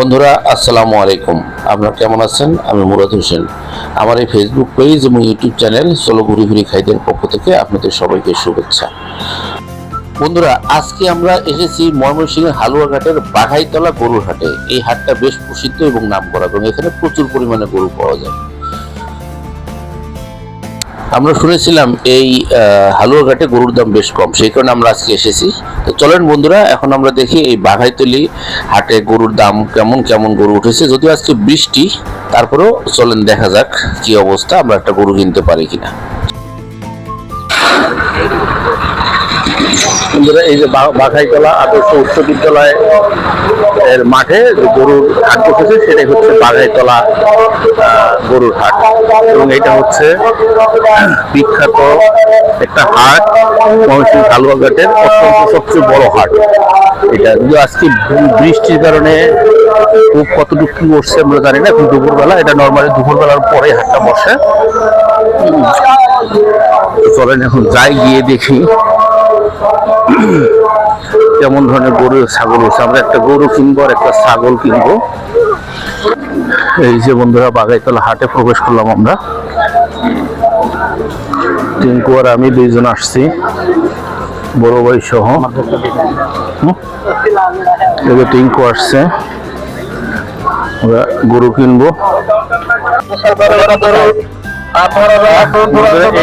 বন্ধুরা, আসসালামু আলাইকুম। আপনারা কেমন আছেন? আমি মুরাদ হোসেন। আমার এই ফেসবুক পেজ এবং ইউটিউব চ্যানেল সোলো ঘুরি ঘুরি খাইদের পক্ষ থেকে আপনাদের সবাইকে শুভেচ্ছা। বন্ধুরা, আজকে আমরা এসেছি ময়মনসিংহের হালুয়াঘাটের বাঘাইতলা গরুর হাটে। এই হাটটা বেশ প্রসিদ্ধ এবং নাম করা এবং এখানে প্রচুর পরিমাণে গরু পাওয়া যায়। আমরা শুনেছিলাম এই হালুয়া হালুয়াঘাটে গরুর দাম বেশ কম, সেই কারণে আমরা আজকে এসেছি। তো চলেন বন্ধুরা, এখন আমরা দেখি এই বাঘাইতলি হাটে গরুর দাম কেমন কেমন গরু উঠেছে। যদিও আজকে বৃষ্টি, তারপরেও চলেন দেখা যাক কি অবস্থা, আমরা একটা গরু কিনতে পারি কিনা। বন্ধুরা, এই যে বাঘাইতলা আদর্শ উচ্চ বিদ্যালয় এর মাঠে যে গরুর হাট বসেছে, সেটাই হচ্ছে বাঘাইতলা গরুর হাট। এবং এটা হচ্ছে বিখ্যাত একটা হাট, ময়মনসিংহ হালুয়াঘাটের অত্যন্ত সবচেয়ে বড় হাট। এটা যদিও আজকে বৃষ্টির কারণে খুব কতটুকু কি করছে আমরা জানি না এখন দুপুরবেলা, এটা নর্মালি দুপুরবেলার পরে হাটটা বসে। চলেন এখন যাই গিয়ে দেখি। কেমন ধরনের গরু, ছাগল হচ্ছে আমরা একটা গরু কিনবো আর একটা ছাগল কিনবো। এই যে বন্ধুরা, বাগাইতলা হাটে প্রবেশ করলাম আমরা। টিঙ্কু আর আমি দুইজন আসছি। বড় ভাই সহ? টিঙ্কু আসছে। আমরা গরু কিনবো।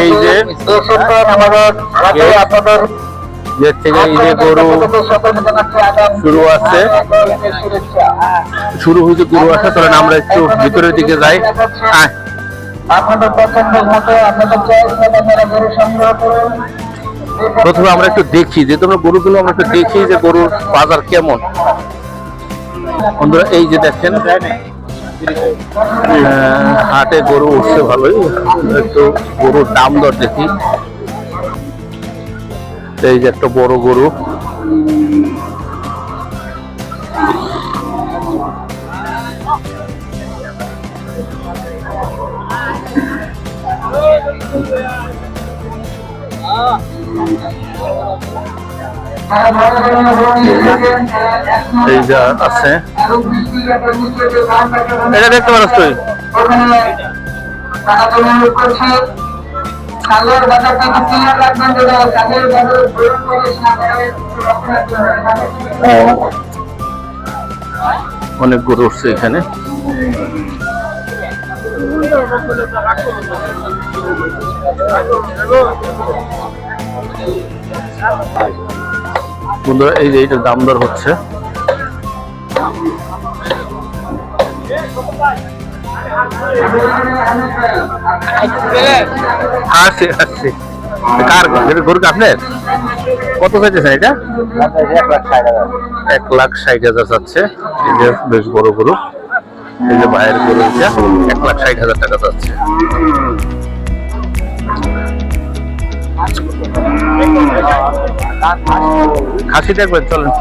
এই যে যে থেকে এই যে গরু শুরু আছে শুরু হয়েছে গরু তাহলে আমরা একটু ভিতরের দিকে যাই। আপনাদের পছন্দের মতো আপনাদের চয়েস মতো আপনারা গরু সংগ্রহ করুন। প্রথমে আমরা একটু দেখি যে তোমরা গরুগুলো আমরা একটু দেখি যে গরুর বাজার কেমন। বন্ধুরা এই যে দেখেন হাটে গরু উঠছে ভালোই। একটু গরুর দাম দর দেখি। এই যে একটা বড় গরু। এই যে আছে। এটা দেখতে পারছ তুই। অনেক গরু উঠছে এখানে। বন্ধুরা, এই যে এইটার দাম দর হচ্ছে। আসছে আসছে কার গরু? আপনার? কত চাইতেছেন এটা? এক লাখ ষাট হাজার চাচ্ছে। বেশ বড় গরু। এই যে এক লাখ ষাট হাজার টাকা চাচ্ছে। খাসি দেখবেন চলেন।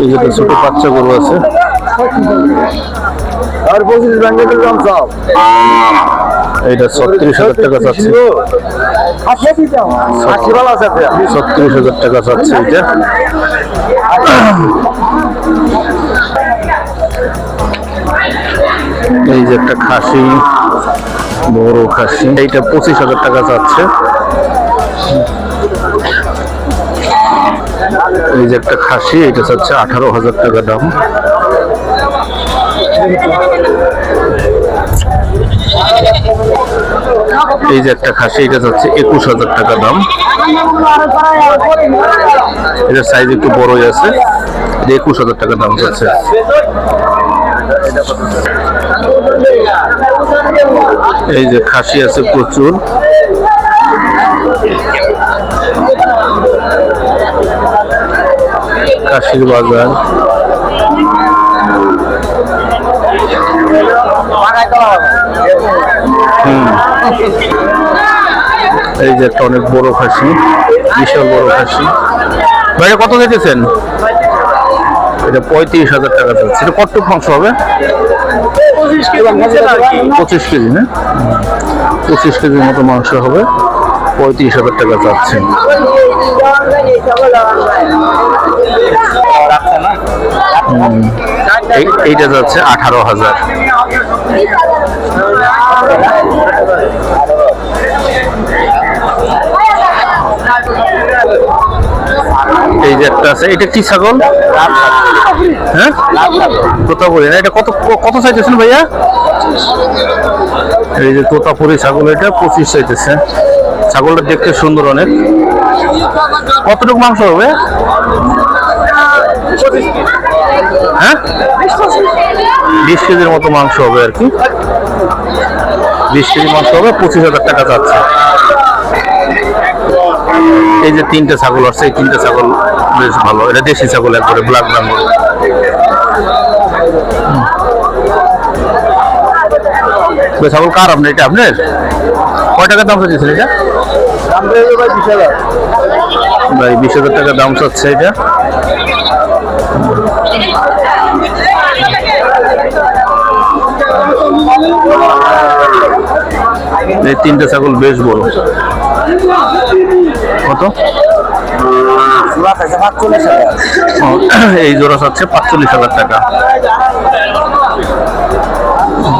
এই যে ছোট বাচ্চা গরু আছে। আর পঁচিশ ব্যাংকের দাম সব। এইটা ছত্রিশ হাজার টাকা চাচ্ছে। আছে। ছত্রিশ হাজার টাকা চাচ্ছে এটা এই যে একটা খাসি বড় খাসি এইটা পঁচিশ হাজার টাকা চাচ্ছে। এই যে একটা খাসি এটা চাচ্ছে আঠারো হাজার টাকা দাম। এই যে একটা খাসি, এটা চাচ্ছে একুশ হাজার টাকা দাম। এটার সাইজ একটু বড়ই আছে। একুশ হাজার টাকা দাম যাচ্ছে এই যে খাসি আছে প্রচুর। খাসির বাজার। এই যে একটা অনেক বড় খাসি বিশাল বড় খাসি। ভাইটা কত দিতেছেন এটা পঁয়ত্রিশ হাজার টাকা যাচ্ছে এটা কতটুকু মাংস হবে? পঁচিশ কেজি। না? পঁচিশ কেজির মতো মাংস হবে। পঁয়ত্রিশ হাজার টাকা যাচ্ছে এই- এইটা যাচ্ছে আঠারো হাজার। এই যে একটা আছে, এটা কি ছাগল? হ্যাঁ? না? এটা কত কত চাইতেছেন ভাইয়া? এই যে তোতাপুরি ছাগল, এটা পঁচিশ চাইতেছে। ছাগলটা দেখতে সুন্দর অনেক। কতটুকু মাংস হবে? হ্যাঁ? বিশ কেজির মতো মাংস হবে আর কি। বিশ কেজি মাংস হবে পঁচিশ হাজার টাকা যাচ্ছে এই যে তিনটে ছাগল আছে এই তিনটে ছাগল বেশ ভালো। এটা দেশি ছাগল একবারে ব্ল্যাক বেঙ্গল। ছাগল কার আপনার? এটা আপনার? কয় টাকা দাম চাচ্ছেন এটা? ভাই বিশ হাজার। টাকা দাম চাচ্ছে এটা। এই তিনটে ছাগল বেশ বড়। কত? এই জোড়া চাচ্ছে পাঁচচল্লিশ হাজার টাকা।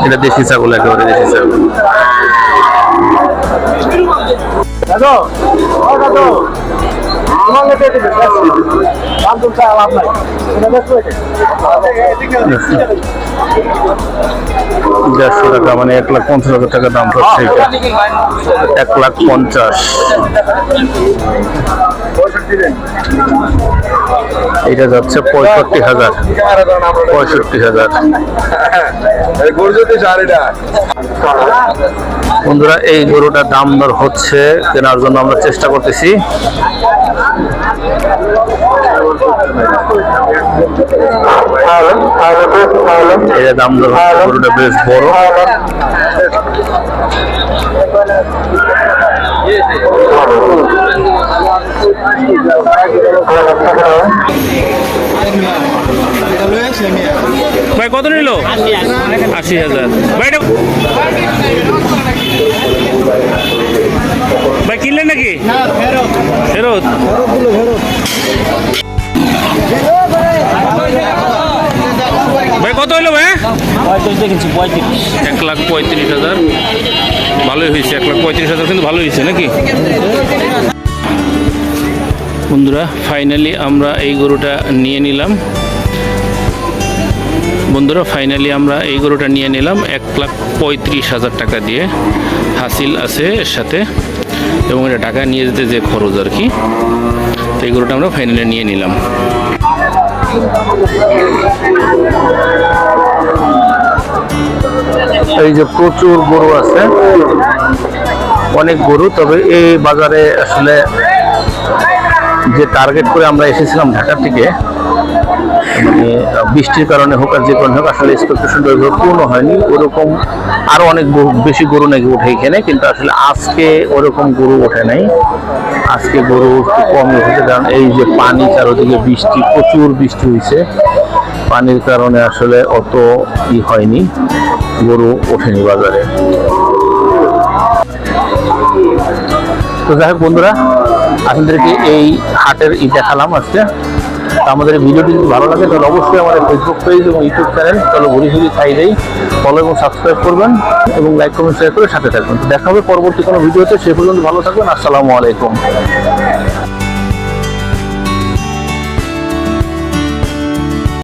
এটা দেশি ছাগল, একেবারে দেশি ছাগল। দেড়শো টাকা মানে এক লাখ পঞ্চাশ হাজার টাকা দাম হচ্ছে এটা। এক লাখ পঞ্চাশ এটা যাচ্ছে পঁয়ষট্টি হাজার। পঁয়ষট্টি হাজার। বন্ধুরা, এই গরুটার দাম দর হচ্ছে, কেনার জন্য আমরা চেষ্টা করতেছি। দাম গরুটা বেশ বড়। ভাই, কত নিল? আশি হাজার। ভাই ভাই, কিনলেন নাকি? ফেরত। ভাই, কত হইল, ভাই? এক লাখ পঁয়ত্রিশ হাজার। ভালোই হয়েছে, এক লাখ পঁয়ত্রিশ হাজার কিন্তু ভালোই হয়েছে, নাকি? বন্ধুরা ফাইনালি আমরা এই গরুটা নিয়ে নিলাম। বন্ধুরা ফাইনালি আমরা এই গরুটা নিয়ে নিলাম। এক লাখ পঁয়ত্রিশ হাজার টাকা দিয়ে হাসিল আছে এর সাথে। এবং এটা টাকা নিয়ে যেতে যে খরচ আর কি। তো এই গরুটা আমরা ফাইনালি নিয়ে নিলাম। এই যে প্রচুর গরু আছে। অনেক গরু, তবে এই বাজারে আসলে যে টার্গেট করে আমরা এসেছিলাম ঢাকা থেকে মানে বৃষ্টির কারণে হোক আর যে কারণে হোক, আসলে এক্সপেকটেশন পূর্ণ হয়নি। ওরকম আরও অনেক বেশি গরু নাকি উঠে এখানে, কিন্তু আসলে আজকে ওরকম গরু ওঠে নাই। আজকে গরু একটু কম উঠেছে, কারণ এই যে পানি চারোদিকে বৃষ্টি, প্রচুর বৃষ্টি হয়েছে। পানির কারণে আসলে অত ই হয়নি, গরু ওঠেনি বাজারে। তো যাই হোক বন্ধুরা, আপনাদেরকে এই হাটের ই দেখালাম আজকে। আমাদের ভিডিওটি যদি ভালো লাগে, তাহলে অবশ্যই আমাদের ফেসবুক পেজ এবং ইউটিউব চ্যানেল তাহলে ঘুরি ঘুরি খাই দেই। ফলো এবং সাবস্ক্রাইব করবেন এবং লাইক কমেন্ট শেয়ার করে সাথে থাকবেন। দেখা হবে পরবর্তী কোনো ভিডিওতে, সে পর্যন্ত ভালো থাকবেন। আসসালামু আলাইকুম।